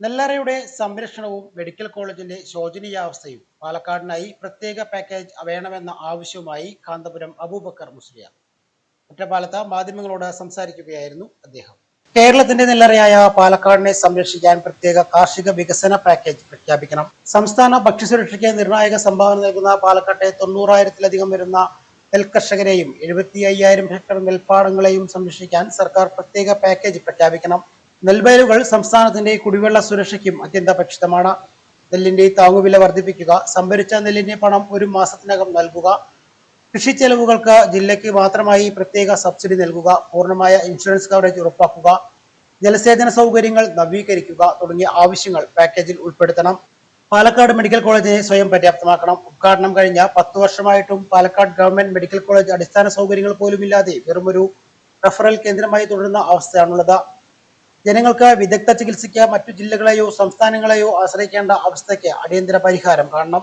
നെല്ലറയുടെ സംരക്ഷണവും മെഡിക്കൽ കോളേജിന്റെ ശോചനീയാവസ്ഥയും പാലക്കാടിനായി പ്രത്യേക പാക്കേജ് വേണമെന്ന ആവശ്യവുമായി കാന്തപുരം അബൂബക്കർ മുസ്ലിയ ഒറ്റപ്പാലത്ത് മാധ്യമങ്ങളോട് സംസാരിക്കുകയായിരുന്നു അദ്ദേഹം. കേരളത്തിന്റെ നെല്ലറയായ പാലക്കാടിനെ സംരക്ഷിക്കാൻ പ്രത്യേക കാർഷിക വികസന പാക്കേജ് പ്രഖ്യാപിക്കണം. സംസ്ഥാന ഭക്ഷ്യസുരക്ഷയ്ക്ക് നിർണായക സംഭാവന നൽകുന്ന പാലക്കാട്ടെ തൊണ്ണൂറായിരത്തിലധികം വരുന്ന നെൽകർഷകരെയും എഴുപത്തി അയ്യായിരം ഹെക്ടർ നെൽപ്പാടങ്ങളെയും സംരക്ഷിക്കാൻ സർക്കാർ പ്രത്യേക പാക്കേജ് പ്രഖ്യാപിക്കണം. നെൽവയലുകൾ സംസ്ഥാനത്തിന്റെ കുടിവെള്ള സുരക്ഷയ്ക്കും അത്യന്താപേക്ഷിതമാണ്. നെല്ലിന്റെ താങ്ങുവില വർദ്ധിപ്പിക്കുക സംഭരിച്ച നെല്ലിന്റെ പണം ഒരു മാസത്തിനകം നൽകുക കൃഷി ചെലവുകൾക്ക് ജില്ലയ്ക്ക് മാത്രമായി പ്രത്യേക സബ്സിഡി നൽകുക പൂർണമായ ഇൻഷുറൻസ് കവറേജ് ഉറപ്പാക്കുക ജലസേചന സൗകര്യങ്ങൾ നവീകരിക്കുക തുടങ്ങിയ ആവശ്യങ്ങൾ പാക്കേജിൽ ഉൾപ്പെടുത്തണം. പാലക്കാട് മെഡിക്കൽ കോളേജിനെ സ്വയം പര്യാപ്തമാക്കണം. ഉദ്ഘാടനം കഴിഞ്ഞ പത്ത് വർഷമായിട്ടും പാലക്കാട് ഗവൺമെന്റ് മെഡിക്കൽ കോളേജ് അടിസ്ഥാന സൗകര്യങ്ങൾ പോലുമില്ലാതെ വെറുമൊരു റഫറൽ കേന്ദ്രമായി തുടരുന്ന അവസ്ഥയാണുള്ളത്. ജനങ്ങൾക്ക് വിദഗ്ധ ചികിത്സയ്ക്ക് മറ്റു ജില്ലകളെയോ സംസ്ഥാനങ്ങളെയോ ആശ്രയിക്കേണ്ട അവസ്ഥയ്ക്ക് അടിയന്തര പരിഹാരം കാണണം.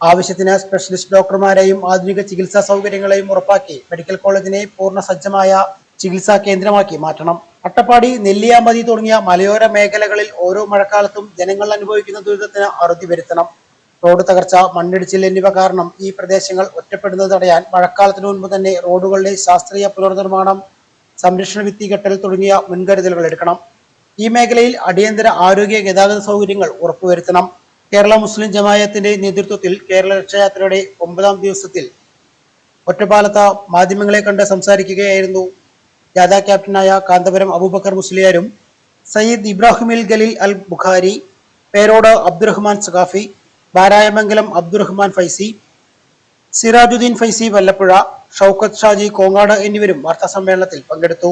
ആവശ്യത്തിന് സ്പെഷ്യലിസ്റ്റ് ഡോക്ടർമാരെയും ആധുനിക ചികിത്സാ സൗകര്യങ്ങളെയും ഉറപ്പാക്കി മെഡിക്കൽ കോളേജിനെ പൂർണ സജ്ജമായ ചികിത്സാ കേന്ദ്രമാക്കി മാറ്റണം. അട്ടപ്പാടി നെല്ലിയാമ്പതി തുടങ്ങിയ മലയോര മേഖലകളിൽ ഓരോ മഴക്കാലത്തും ജനങ്ങൾ അനുഭവിക്കുന്ന ദുരിതത്തിന് അറുതി വരുത്തണം. റോഡ് തകർച്ച മണ്ണിടിച്ചിൽ എന്നിവ കാരണം ഈ പ്രദേശങ്ങൾ ഒറ്റപ്പെടുന്നത് തടയാൻ മഴക്കാലത്തിനു മുൻപ് തന്നെ റോഡുകളുടെ ശാസ്ത്രീയ പുനർനിർമ്മാണം സംരക്ഷണ ഭിത്തി കെട്ടൽ തുടങ്ങിയ മുൻകരുതലുകൾ എടുക്കണം. ഈ മേഖലയിൽ അടിയന്തര ആരോഗ്യ ഗതാഗത സൗകര്യങ്ങൾ ഉറപ്പുവരുത്തണം. കേരള മുസ്ലിം ജമായത്തിന്റെ നേതൃത്വത്തിൽ കേരള രക്ഷയാത്രയുടെ ഒമ്പതാം ദിവസത്തിൽ ഒറ്റപ്പാലത്ത് മാധ്യമങ്ങളെ കണ്ട് സംസാരിക്കുകയായിരുന്നു ജാഥ ക്യാപ്റ്റനായ കാന്തപുരം അബൂബക്കർ മുസ്ലിയാരും സയ്യിദ് ഇബ്രാഹിമിൽ ഖലിൽ അൽ ബുഖാരി പേരോട് അബ്ദുറഹ്മാൻ സഖാഫി ബാരായമംഗലം അബ്ദുറഹ്മാൻ ഫൈസി സിറാജുദ്ദീൻ ഫൈസി വല്ലപ്പുഴ ഷൗക്കത്ത് ഷാജി കോങ്ങാട് എന്നിവരും വാർത്താസമ്മേളനത്തിൽ പങ്കെടുത്തു.